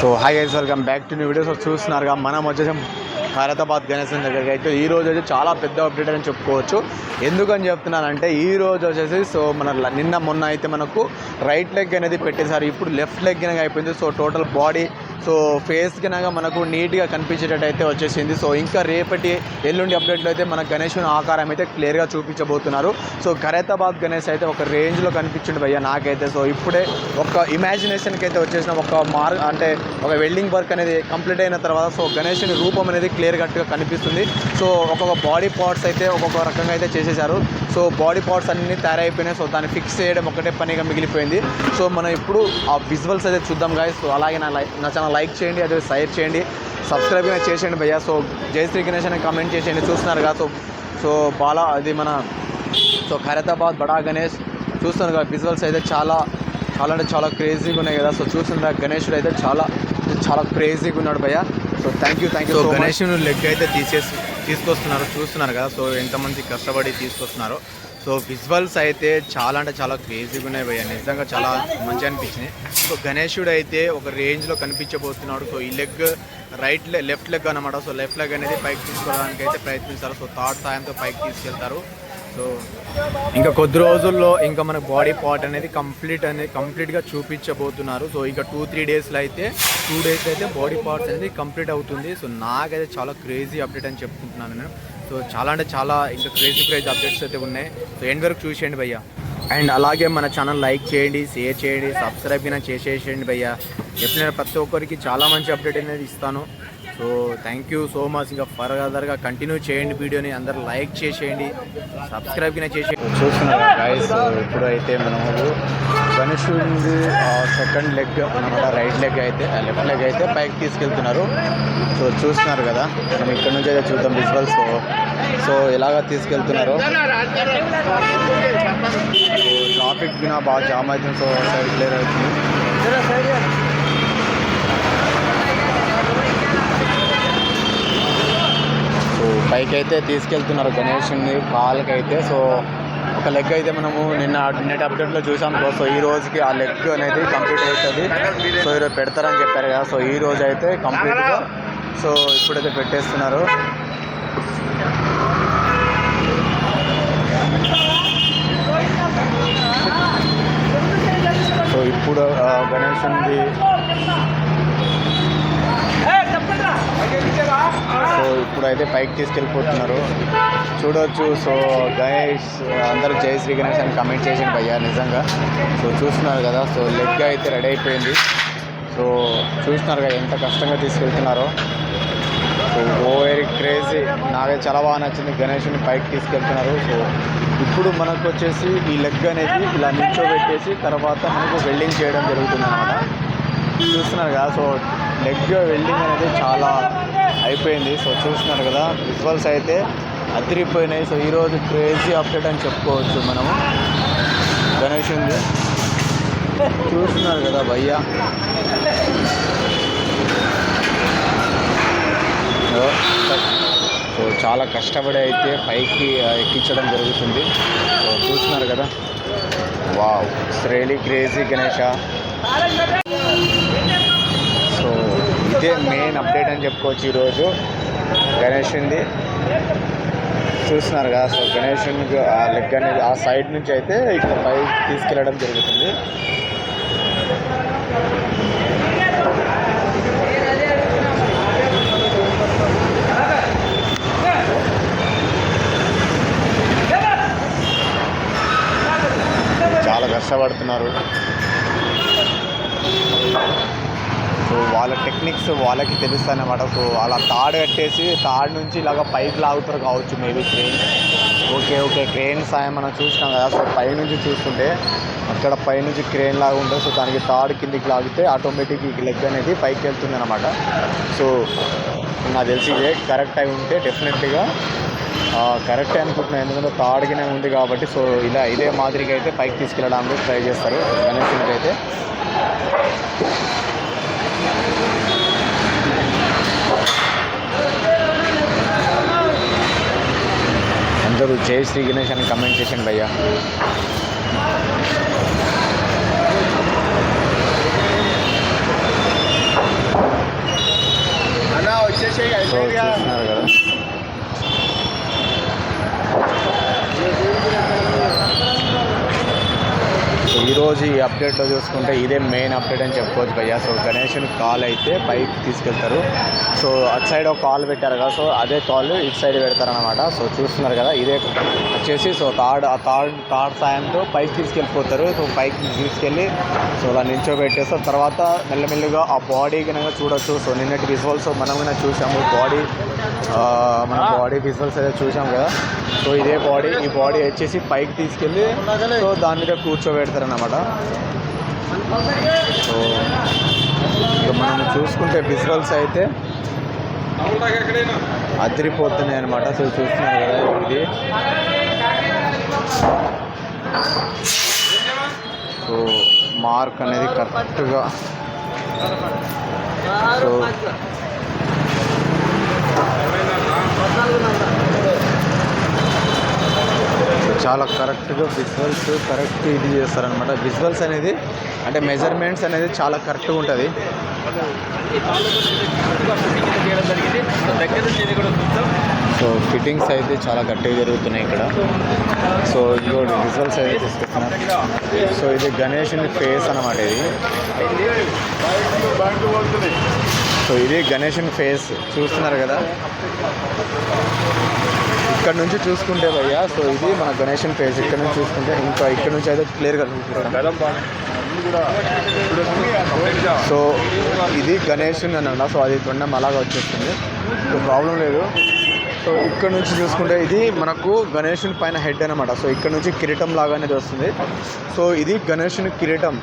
So hi guys welcome back to new videos చూస్తున్నారుగా మనం వచ్చేసి ఖైరతాబాద్ గణేశన్ దగ్గరికి అయితే ఈ రోజు అయితే చాలా పెద్ద అప్డేట్ అని చెప్పుకోవచ్చు. ఎందుకని చెప్తున్నానంటే ఈ రోజు వచ్చేసి సో మన నిన్న మొన్న అయితే మనకు రైట్ లెగ్ అనేది పెట్టేశారు. ఇప్పుడు లెఫ్ట్ లెగ్ అనేది అయిపోయింది. So total body so face కనుక మనకు నీట్గా కనిపించేటట్టు అయితే వచ్చేసింది. సో ఇంకా రేపటి ఎల్లుండి అప్డేట్లో అయితే మన గణేషుని ఆకారం అయితే క్లియర్గా చూపించబోతున్నారు. సో ఖైరతాబాద్ గణేష్ అయితే ఒక రేంజ్లో కనిపించండి భయ్య నాకైతే. సో ఇప్పుడే ఒక ఇమాజినేషన్కి అయితే వచ్చేసిన ఒక మార్ అంటే ఒక వెల్డింగ్ వర్క్ అనేది కంప్లీట్ అయిన తర్వాత సో గణేషుని రూపం అనేది క్లియర్ కట్గా కనిపిస్తుంది. సో ఒక్కొక్క బాడీ పార్ట్స్ అయితే ఒక్కొక్క రకంగా అయితే చేసేసారు సో బాడీ పార్ట్స్ అన్ని తయారైపోయినాయి. సో దాన్ని ఫిక్స్ చేయడం ఒకటే పనిగా మిగిలిపోయింది. సో మనం ఇప్పుడు ఆ విజువల్స్ అయితే చూద్దాం గాయస్ సో అలాగే నా లైక్ నా ఛానల్ లైక్ చేయండి అదే షేర్ చేయండి. సబ్స్క్రైబ్ అయినా చేసేయండి భయ్యా. సో జై శ్రీ గణేష్ అని కామెంట్ చేసేయండి. చూస్తున్నారు కదా సో సో బాలా అది మన సో ఖైరతాబాద్ బడా గణేష్. చూస్తున్నారు కదా విజువల్స్ అయితే చాలా చాలా అంటే చాలా క్రేజీగా ఉన్నాయి కదా. సో చూస్తున్నారు గణేషుడు అయితే చాలా చాలా క్రేజీగా ఉన్నాడు భయ్య. So thank you thank you so గణేషుని లెగ్ అయితే తీసేసి తీసుకొస్తున్నారు చూస్తున్నారు కదా. సో ఎంతమంది కష్టపడి తీసుకొస్తున్నారు. సో విజువల్స్ అయితే చాలా అంటే చాలా క్రేజీగా ఉన్నాయి భయ్య. నిజంగా చాలా మంచిగా అనిపించింది. సో గణేషుడు అయితే ఒక రేంజ్లో కనిపించబోతున్నాడు. సో ఈ leg right leg left leg అనమాట సో లెఫ్ట్ లెగ్ అనేది పైకి తీసుకోవడానికి అయితే ప్రయత్నిస్తారు. సో థర్డ్ సాయంతో పైకి తీసుకెళ్తారు. సో ఇంకా కొద్ది రోజుల్లో ఇంకా మన బాడీ పార్ట్ అనేది కంప్లీట్ అనేది కంప్లీట్గా చూపించబోతున్నారు. సో ఇంకా టూ త్రీ డేస్లో అయితే టూ డేస్ అయితే బాడీ పార్ట్స్ అనేది కంప్లీట్ అవుతుంది. సో నాకైతే చాలా క్రేజీ అప్డేట్ అని చెప్పుకుంటున్నాను నేను. సో చాలా అంటే చాలా ఇంకా క్రేజీ క్రేజీ అప్డేట్స్ అయితే ఉన్నాయి. సో ఎండ్ వరకు చూసేయండి భయ్యా. అండ్ అలాగే మన ఛానల్ లైక్ చేయండి షేర్ చేయండి సబ్స్క్రైబ్ అయినా చేసేసేయండి భయ్యా. ఎప్పుడైనా ప్రతి ఒక్కరికి చాలా మంచి అప్డేట్ అనేది ఇస్తాను. So thank you so much ఇంకా ఫర్దర్గా కంటిన్యూ చేయండి వీడియోని. అందరు లైక్ చేసేయండి. సబ్స్క్రైబ్ కింద చేసి చూస్తున్నారు గాయస్ ఇప్పుడు మనము గణేశుడి సెకండ్ లెగ్ అనమాట రైట్ లెగ్ అయితే లెఫ్ట్ లెగ్ అయితే పైకి తీసుకెళ్తున్నారు. సో చూస్తున్నారు కదా మనం ఇక్కడ నుంచి అయితే చూద్దాం విజువల్స్ సో సో ఎలాగ తీసుకెళ్తున్నారు? ట్రాఫిక్ బినా బాగా జామ్ అవుతుంది. సో సైడ్ క్లియర్ అవుతుంది. పైకైతే అయితే తీసుకెళ్తున్నారు గణేష్ని పాలకి అయితే సో ఒక లెగ్ అయితే మనము నిన్న నిన్నటి అప్డేట్లో చూసాం సో ఈ రోజుకి ఆ లెగ్ అనేది కంప్లీట్ అవుతుంది. సో ఈరోజు పెడతారని చెప్పారు కదా. సో ఈ రోజు అయితే కంప్లీట్గా సో ఇప్పుడైతే పెట్టేస్తున్నారు. సో ఇప్పుడు గణేష్ ఉంది సో ఇప్పుడైతే పైకి తీసుకెళ్ళిపోతున్నారు. చూడొచ్చు. సో గణేష్ అందరూ జై శ్రీ గణేష్ అని కమెంట్ చేసింది భయ్యా నిజంగా. సో చూస్తున్నారు కదా. సో లెగ్ అయితే రెడీ అయిపోయింది. సో చూస్తున్నారు కదా ఎంత కష్టంగా తీసుకెళ్తున్నారో. సో ఓ వెరీ క్రేజీ నాకే చాలా బాగా నచ్చింది గణేష్ని పైకి తీసుకెళ్తున్నారు. సో ఇప్పుడు మనకు వచ్చేసి ఈ లెగ్ అనేది ఇలా నిల్చోబెట్టేసి తర్వాత మనకు వెల్డింగ్ చేయడం జరుగుతుంది అనమాట చూస్తున్నారు కదా. సో లెగ్ వెల్డింగ్ అనేది చాలా అయిపోయింది. సో చూస్తున్నారు కదా విజువల్స్ అయితే అదిరిపోయినాయి. సో ఈరోజు క్రేజీ అప్డేట్ అని చెప్పుకోవచ్చు మనము. గణేష్ ఉంది. చూస్తున్నారు కదా భయ్యా. సో చాలా కష్టపడి అయితే పైకి ఎక్కించడం జరుగుతుంది. సో చూస్తున్నారు కదా. Wow really crazy Ganesha. ఇదే మెయిన్ అప్డేట్ అని చెప్పుకోవచ్చు ఈరోజు. గణేష్ ఉంది చూస్తున్నారు కదా సో గణేష్ ఆ లెగ్ అనేది ఆ సైడ్ నుంచి అయితే ఇక్కడ పైకి తీసుకెళ్ళడం జరుగుతుంది. చాలా కష్టపడుతున్నారు సో వాళ్ళ టెక్నిక్స్ వాళ్ళకి తెలుస్తాయి అన్నమాట సో వాళ్ళ తాడు కట్టేసి తాడు నుంచి ఇలాగ పైకి లాగుతారు కావచ్చు maybe crane okay okay crane సాయం మనం చూసినాం కదా. సో పైనుంచి చూస్తుంటే అక్కడ పైనుంచి క్రెయిన్ లాగా ఉంటుంది. సో దానికి తాడు కిందికి లాగితే ఆటోమేటిక్ ఈ లెగ్ అనేది పైకి వెళ్తుంది అనమాట సో నాకు తెలిసి ఇదే కరెక్ట్ అయి ఉంటే డెఫినెట్లీగా కరెక్ట్ అనుకుంటున్నాను ఎందుకంటే తాడుగానే ఉంది కాబట్టి సో ఇలా ఇదే మాదిరిగా అయితే పైకి తీసుకెళ్ళడానికి ట్రై చేస్తారు. గణేష్ అయితే. అందరూ జై శ్రీ గణేష్ అని కమెంట్ చేసండి భయ్యా. అన్నా వచ్చేసేయి ఈరోజు ఈ అప్డేట్లో చూసుకుంటే ఇదే మెయిన్ అప్డేట్ అని చెప్పుకోవచ్చు భయ్య. సో గణేష్ని కాల్ అయితే పైకి తీసుకెళ్తారు. సో అటు సైడ్ ఒక కాల్ పెట్టారు కదా. సో అదే కాల్ ఇటు సైడ్ పెడతారనమాట సో చూస్తున్నారు కదా ఇదే వచ్చేసి సో థర్డ్ ఆ థర్డ్ థర్డ్ సాయంతో పైకి తీసుకెళ్ళిపోతారు. సో పైకి తీసుకెళ్ళి సో అలా నిల్చోబెట్టేస్తారు తర్వాత మెల్లమెల్లిగా ఆ బాడీ కనుక చూడొచ్చు. సో నిన్నటి విజువల్స్ మనం కూడా చూసాము బాడీ మన బాడీ విజువల్స్ అయితే చూసాం కదా. సో ఇదే బాడీ ఈ బాడీ వచ్చేసి పైకి తీసుకెళ్ళి సో దాని మీద కూర్చోబెడతారు అన్నమాట అనమాట సో ఇక మనం చూసుకుంటే విజువల్స్ అయితే అదిరిపోతున్నాయి అనమాట సో చూస్తున్నారు కదా ఇది సో మార్క్ అనేది కరెక్ట్గా సో చాలా కరెక్ట్గా విజువల్స్ కరెక్ట్ ఇది చేస్తారనమాట విజువల్స్ అనేది అంటే మెజర్మెంట్స్ అనేది చాలా కరెక్ట్గా ఉంటుంది. సో ఫిట్టింగ్స్ అయితే చాలా గట్టిగా జరుగుతున్నాయి ఇక్కడ. సో ఇది విజువల్స్ అయితే తీసుకుంటున్నారు సో ఇది గణేషుని ఫేస్ అన్నమాట ఇది. సో ఇది గణేషుని ఫేస్ చూస్తున్నారు కదా? ఇక్కడ నుంచి చూసుకుంటే భయ్యా సో ఇది మన గణేషన్ ఫేస్ ఇక్కడ నుంచి చూసుకుంటే ఇంకా ఇక్కడ నుంచి అయితే క్లియర్గా చూపిస్తాను సో ఇది గణేషన్ అని అన్న సో అది తొండం అలాగా వచ్చేస్తుంది. సో ప్రాబ్లం లేదు. సో ఇక్కడ నుంచి చూసుకుంటే ఇది మనకు గణేషుని పైన హెడ్ అనమాట సో ఇక్కడ నుంచి కిరీటం లాగా అనేది వస్తుంది. సో ఇది గణేషుని కిరీటం.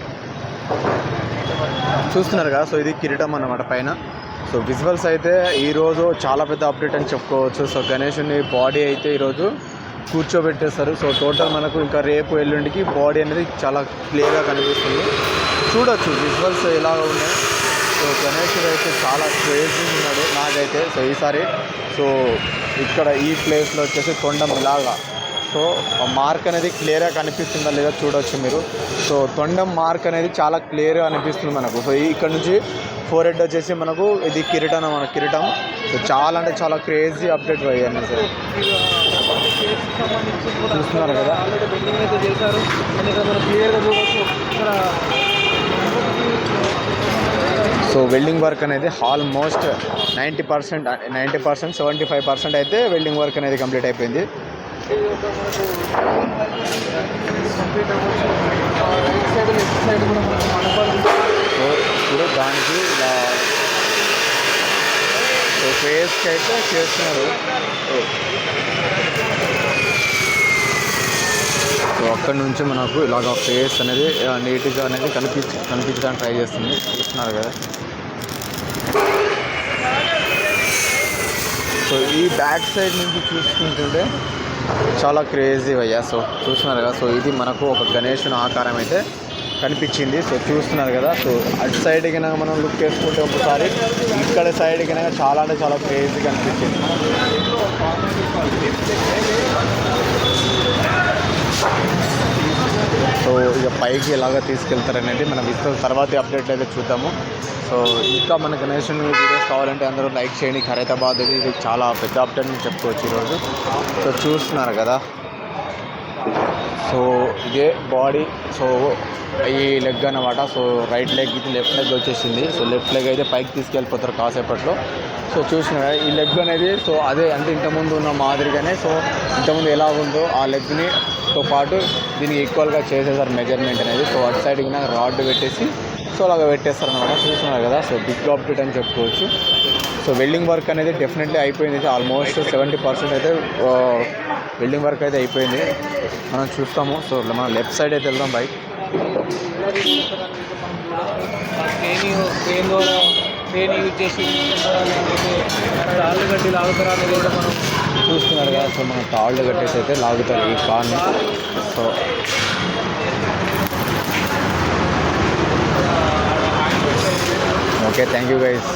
చూస్తున్నారు కదా సో ఇది కిరీటం అన్నమాట పైన. సో విజువల్స్ అయితే ఈరోజు చాలా పెద్ద అప్డేట్ అని చెప్పుకోవచ్చు. సో గణేషుని బాడీ అయితే ఈరోజు కూర్చోబెట్టేస్తారు సో టోటల్ మనకు ఇంకా రేపు ఎల్లుండికి బాడీ అనేది చాలా క్లియర్గా కనిపిస్తుంది. చూడొచ్చు విజువల్స్ ఎలా ఉన్నాయి. సో గణేషుడు అయితే చాలా క్రేజీ ఉన్నాడు నాకైతే. సో ఈసారి సో ఇక్కడ ఈ ప్లేస్లో వచ్చేసి తొండం ఇలాగా. సో ఆ మార్క్ అనేది క్లియర్గా కనిపిస్తుందా లేదా చూడొచ్చు మీరు. సో తొండం మార్క్ అనేది చాలా క్లియర్గా అనిపిస్తుంది మనకు. సో ఇక్కడ నుంచి ఫోర్ హెడ్ వచ్చేసి మనకు ఇది కిరీటం మన కిరీటం. సో చాలా అంటే చాలా క్రేజీ అప్డేట్ అయ్యాను సార్. చూస్తున్నారు కదా. సో వెల్డింగ్ వర్క్ అనేది almost ninety percent ninety percent seventy five percent అయితే వెల్డింగ్ వర్క్ అనేది కంప్లీట్ అయిపోయింది. ఇప్పుడు దానికి మనకు కంప్లీట్ అవ్వచ్చు రైట్ సైడ్ లెఫ్ట్ సైడ్ కూడా మనకు మండపాలు సో ఇప్పుడు దానికి ఇలా సో ఫేస్కి అయితే చేస్తున్నారు. సో అక్కడి నుంచి మనకు ఇలాగ ఫేస్ అనేది నీట్గా అనేది కనిపించ కనిపించడానికి ట్రై చేస్తుంది. చూస్తున్నారు కదా. సో ఈ బ్యాక్ సైడ్ నుంచి చూసుకుంటుంటే చాలా క్రేజీ అయ్యా. సో చూస్తున్నారు కదా. సో ఇది మనకు ఒక గణేషుని ఆకారం అయితే కనిపించింది. సో చూస్తున్నారు కదా. సో అటు సైడ్ కనుక మనం లుక్ చేసుకుంటే ఒకసారి ఇక్కడ సైడ్ కనుక చాలా అంటే చాలా క్రేజీ కనిపించింది. సో ఇక పైకి ఎలాగ తీసుకెళ్తారనేది మనం ఇస్తున్న తర్వాత అప్డేట్ అయితే చూద్దాము. సో ఇంకా మన గణేషన్ వీడియోస్ కావాలంటే అందరూ లైక్ చేయండి. ఖరీదాబాద్ ఇది ఇది చాలా పెద్ద అప్డేట్ అని చెప్పుకోవచ్చు ఈరోజు. సో చూస్తున్నారు కదా. సో ఇదే బాడీ సో ఈ లెగ్ అన్నమాట. సో రైట్ లెగ్ ఇది లెఫ్ట్ లెగ్ వచ్చేసింది. సో లెఫ్ట్ లెగ్ అయితే పైకి తీసుకెళ్ళిపోతారు కాసేపట్లో. సో చూసిన ఈ లెగ్ అనేది సో అదే అంటే ఇంతకుముందు ఉన్న మాదిరిగానే సో ఇంతకుముందు ఎలా ఉందో ఆ లెగ్ని తో పాటు దీనికి ఈక్వల్గా చేసేసారు మెజర్మెంట్ అనేది. సో అటు సైడ్ కింద రాడ్ పెట్టేసి సో అలాగ పెట్టేస్తారు అనమాట చూస్తున్నారు కదా సో బిగ్ అప్డేట్ అని చెప్పుకోవచ్చు. సో వెల్డింగ్ వర్క్ అనేది డెఫినెట్లీ అయిపోయింది. ఆల్మోస్ట్ సెవెంటీ పర్సెంట్ అయితే వెల్డింగ్ వర్క్ అయితే అయిపోయింది. మనం చూస్తాము. సో మనం లెఫ్ట్ సైడ్ అయితే వెళ్దాం బైక్ ట్రైన్ ట్రైన్ ద్వారా ట్రైన్ యూజ్ చేసి లేకపోతే తాళ్ళు గడ్డి లాగుతారా అనేది కూడా మనం చూస్తున్నారు కదా. సో మన తాళ్ళు కట్టేసి అయితే లాగుతారు ఈ కార్ని. So okay thank you guys